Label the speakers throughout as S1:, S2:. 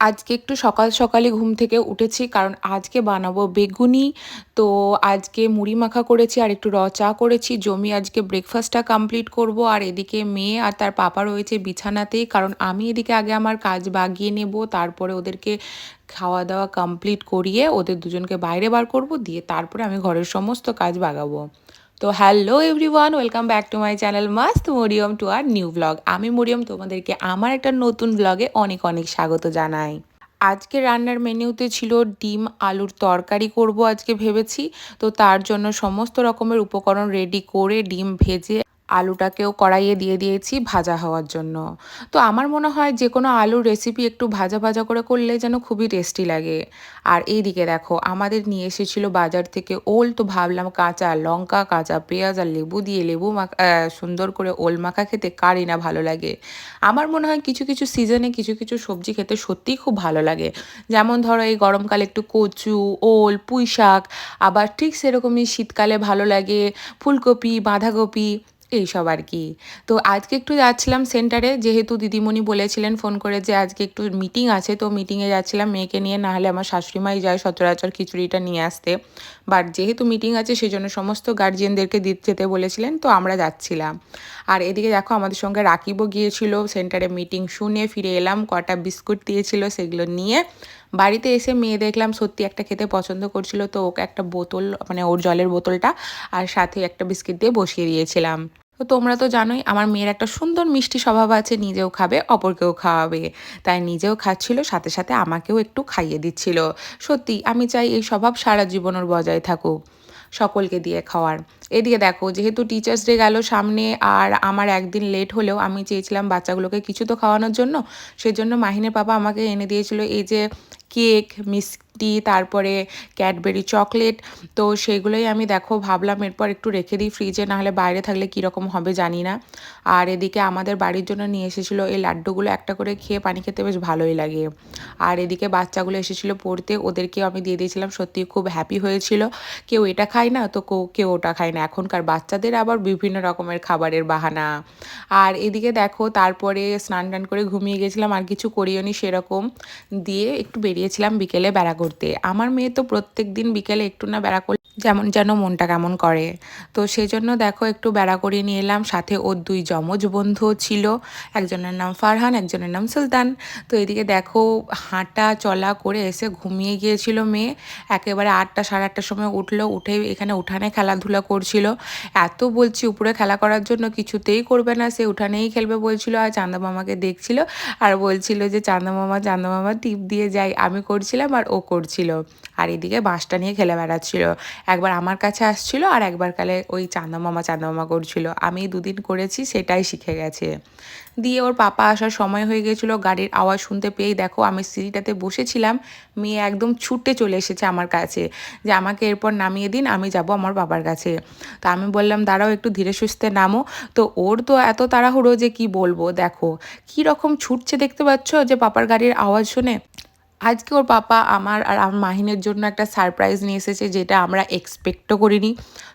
S1: আজকে একটু সকাল সকালে ঘুম থেকে উঠেছি, কারণ আজকে বানাবো বেগুনি। তো আজকে মুড়ি মাখা করেছি আর একটু র চা করেছি। জমি আজকে ব্রেকফাস্টটা কমপ্লিট করব, আর এদিকে মেয়ে আর তার পাপা রয়েছে বিছানাতেই কারণ আমি এদিকে আগে আমার কাজ বাগিয়ে নেব, তারপরে ওদেরকে খাওয়া দাওয়া কমপ্লিট করিয়ে ওদের দুজনকে বাইরে বার করব, দিয়ে তারপরে আমি ঘরের সমস্ত কাজ বাগাবো। তো hello everyone, welcome back to my channel Mast Mariyam to our new blog. আমি মরিয়ম, তোমাদেরকে আমার একটা নতুন ব্লগে অনেক অনেক স্বাগত জানাই। আজকে রান্নার মেনুতে ছিল ডিম আলুর তরকারি করব আজকে ভেবেছি। তো তার জন্য সমস্ত রকমের উপকরণ রেডি করে ডিম ভেজে আলুটাকেও কড়াইয়ে দিয়ে দিয়েছি ভাজা হওয়ার জন্য। তো আমার মনে হয় যে কোনো আলুর রেসিপি একটু ভাজা ভাজা করে করলে যেন খুবই টেস্টি লাগে। আর এই দিকে দেখো, আমাদের নিয়ে এসেছিল বাজার থেকে ওল, তো ভাবলাম কাঁচা লঙ্কা, কাঁচা পেঁয়াজ আর লেবু দিয়ে লেবু মাখা সুন্দর করে ওল মাখা খেতে কারই না ভালো লাগে। আমার মনে হয় কিছু কিছু সিজনে কিছু কিছু সবজি খেতে সত্যিই খুব ভালো লাগে। যেমন ধরো এই গরমকালে একটু কচু, ওল পুঁই শাক আবার ঠিক সেরকমই শীতকালে ভালো লাগে ফুলকপি, বাঁধাকপি এইসব আর কি। তো আজকে একটু যাচ্ছিলাম সেন্টারে যেহেতু দিদিমণি বলেছিলেন ফোন করে যে আজকে একটু মিটিং আছে, তো মিটিংয়ে যাচ্ছিলাম মেয়েকে নিয়ে, না হলে আমার শাশুড়িমাই যায় সচরাচর খিচুড়িটা নিয়ে আসতে। বাট যেহেতু মিটিং আছে সেই জন্য সমস্ত গার্জিয়ানদেরকে দিতে যেতে বলেছিলেন, তো আমরা যাচ্ছিলাম। আর এদিকে দেখো, আমাদের সঙ্গে রাকিবও গিয়েছিল সেন্টারে মিটিং শুনে ফিরে এলাম, কটা বিস্কুট দিয়েছিল সেগুলো নিয়ে। বাড়িতে এসে মেয়ে দেখলাম সত্যি একটা খেতে পছন্দ করছিল, তো ওকে একটা বোতল মানে ওর জলের বোতলটা, আর সাথে একটা বিস্কিট দিয়ে বসিয়ে দিয়েছিলাম। তো তোমরা তো জানোই আমার মেয়ের একটা সুন্দর মিষ্টি স্বভাব আছে, নিজেও খাবে, অপরকেও খাওয়াবে। তাই নিজেও খাচ্ছিল, সাথে সাথে আমাকেও একটু খাইয়ে দিচ্ছিল। সত্যি, আমি চাই এই স্বভাব সারা জীবনের বজায় থাকুক, সকলকে দিয়ে খাওয়ার। এদিকে দেখো, যেহেতু টিচার্স ডে গেল সামনে, আর আমার একদিন লেট হলেও আমি চেয়েছিলাম বাচ্চাগুলোকে কিছু তো খাওয়ানোর জন্য, সেজন্য মাহিনের বাবা আমাকে এনে দিয়েছিল এই যে কেক মিষ্টি তারপরে ক্যাডবেরি চকলেট। তো সেগুলোই আমি দেখো ভাবলাম এরপর একটু রেখে দিই ফ্রিজে, নাহলে বাইরে থাকলে কীরকম হবে জানি না। আর এদিকে আমাদের বাড়ির জন্য নিয়ে এসেছিল এই লাড্ডুগুলো একটা করে খেয়ে পানি খেতে বেশ ভালোই লাগে। আর এদিকে বাচ্চাগুলো এসেছিল পড়তে, ওদেরকেও আমি দিয়ে দিয়েছিলাম সত্যি খুব হ্যাপি হয়েছিল। কেউ এটা খায় না, তো কেউ ওটা খায় না। এখনকার বাচ্চাদের আবার বিভিন্ন রকমের খাবারের বাহানা। আর এদিকে দেখো তারপরে স্নান টান করে ঘুমিয়ে গেছিলাম, আর কিছু করিও নি সেরকম। দিয়ে একটু বেরিয়েছিলাম বিকেলে বেড়া করতে। আমার মেয়ে তো প্রত্যেক দিন বিকেলে একটু না বেড়া করলে যেমন যেন মনটা কেমন করে। তো সেই জন্য দেখো একটু বেড়া করিয়ে নিয়ে এলাম। সাথে ওর দুই যমজ বন্ধুও ছিল। একজনের নাম ফারহান, একজনের নাম সুলতান। তো এদিকে দেখো হাঁটা চলা করে এসে ঘুমিয়ে গিয়েছিল মেয়ে। একেবারে আটটা, সাড়ে আটটার সময় উঠল। উঠে এখানে উঠানে খেলাধুলা করছিল। এত বলছি উপরে খেলা করার জন্য কিছুতেই করবে না। সে উঠানেই খেলবে বলছিল। আর চান্দা মামাকে দেখছিল। আর বলছিল যে, চান্দা মামা চান্দা মামা, টিপ দিয়ে যাই। আমি করছিলাম আর ও করছিল আর এদিকে বাঁশটা নিয়ে খেলে বেড়াচ্ছিল। একবার আমার কাছে আসছিল আর একবার কালে ওই চান্দা মামা চান্দা মামা করছিল। আমি দুদিন করেছি, সেটাই শিখে গেছে। দিয়ে ওর পাপা আসার সময় হয়ে গেছিল। গাড়ির আওয়াজ শুনতে পেয়েই দেখো আমি সিঁড়িটাতে বসেছিলাম। মেয়ে একদম ছুটে চলে এসেছে আমার কাছে। যে আমাকে এরপর নামিয়ে দিন, আমি যাব আমার বাবার কাছে। তো আমি বললাম, দাঁড়াও, একটু ধীরে সুস্থে নামো। তো ওর তো এত তাড়াহুড়ো যে কি বলব? দেখো, কি রকম ছুটছে দেখতে পাচ্ছ যে পাপার গাড়ির আওয়াজ শুনে? আজকে ওর পাপা আমার আর আমার মাহিনের জন্য একটা সারপ্রাইজ নিয়ে এসেছে যেটা আমরা এক্সপেক্টও করিনি।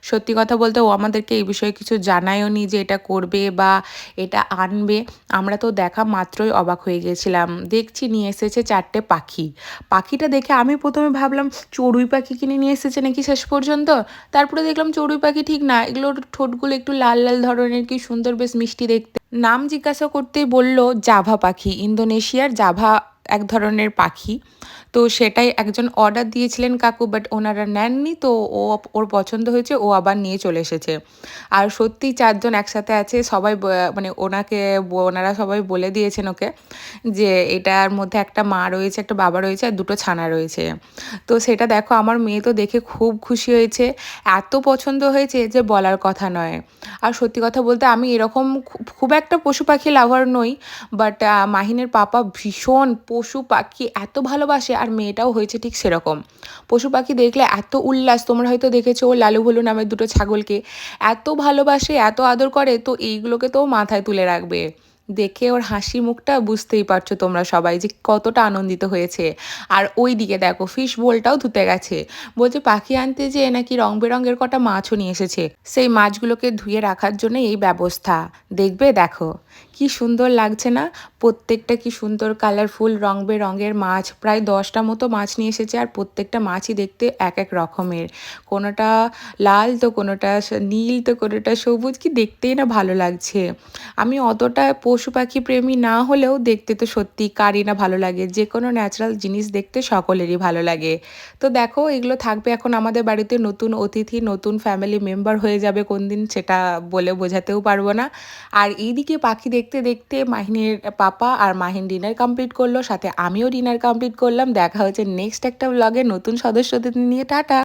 S1: সত্যি কথা বলতে ও আমাদেরকে এই বিষয়ে কিছু জানায়ও নি যে এটা করবে বা এটা আনবে। আমরা তো দেখা মাত্রই অবাক হয়ে গেছিলাম। দেখছি নিয়ে এসেছে চারটে পাখি। পাখিটা দেখে আমি প্রথমে ভাবলাম, চড়ুই পাখি কিনে নিয়ে এসেছে নাকি শেষ পর্যন্ত? তারপরে দেখলাম চড়ুই পাখি ঠিক না। এগুলোর ঠোঁটগুলো একটু লাল লাল ধরনের, কি সুন্দর, বেশ মিষ্টি দেখতে। নাম জিজ্ঞাসা করতেই বলল, জাভা পাখি, ইন্দোনেশিয়ার জাভা এক ধরনের পাখি। তো সেটাই একজন অর্ডার দিয়েছিলেন কাকু বাট ওনারা নেননি, তো ও ওর পছন্দ হয়েছে, ও আবার নিয়ে চলে এসেছে। আর সত্যি চারজন একসাথে আছে, সবাই মানে ওনাকে ওনারা সবাই বলে দিয়েছেন ওকে যে এটার মধ্যে একটা মা রয়েছে, একটা বাবা রয়েছে, আর দুটো ছানা রয়েছে। তো সেটা দেখো, আমার মেয়ে তো দেখে খুব খুশি হয়েছে। এত পছন্দ হয়েছে যে বলার কথা নয়। আর সত্যি কথা বলতে আমি এরকম খুব একটা পশু পাখি লাভার নই বাট মাহিনের পাপা ভীষণ পশু পাখি এত ভালোবাসে আর মেয়েটাও হয়েছে ঠিক সেরকম। পশু পাখি দেখলে এত উল্লাস, তোমরা হয়তো দেখেছ লালু ভুলু নামের দুটো ছাগলকে। এত ভালোবাসে, এত আদর করে, তো এইগুলোকে তো মাথায় তুলে রাখবে। দেখে ওর হাসি মুখটা বুঝতেই পারছ তোমরা সবাই যে কতটা আনন্দিত হয়েছে। আর ওই দিকে দেখো ফিশ বোলটাও ধুতে গেছে। বলছে, পাখি আনতে যেয়ে নাকি রং বেরঙের কটা মাছও নিয়ে এসেছে। সেই মাছগুলোকে ধুয়ে রাখার জন্য এই ব্যবস্থা। দেখবে, দেখো। কি সুন্দর লাগছে না? প্রত্যেকটা কি সুন্দর কালারফুল রং বেরঙের মাছ। প্রায় দশটা মতো মাছ নিয়ে এসেছে আর প্রত্যেকটা মাছই দেখতে এক এক রকমের। কোনোটা লাল তো, কোনোটা নীল তো, কোনোটা সবুজ। কি দেখতেই না ভালো লাগছে। আমি অতটা পশু পাখি প্রেমী না হলেও দেখতে তো সত্যি কারই না ভালো লাগে। যে কোনো ন্যাচারাল জিনিস দেখতে সকলেরই ভালো লাগে। তো দেখো, এগুলো থাকবে এখন আমাদের বাড়িতে। নতুন অতিথি, নতুন ফ্যামিলি মেম্বার হয়ে যাবে কোন দিন সেটা বলে বোঝাতেও পারব না। আর এইদিকে পাখি দেখতে দেখতে মাহিনের পাপা আর মাহিন ডিনার কমপ্লিট করল, সাথে আমিও ডিনার কমপ্লিট করলাম। দেখা হচ্ছে নেক্সট একটা ব্লগে নতুন সদস্যদের নিয়ে, টাটা!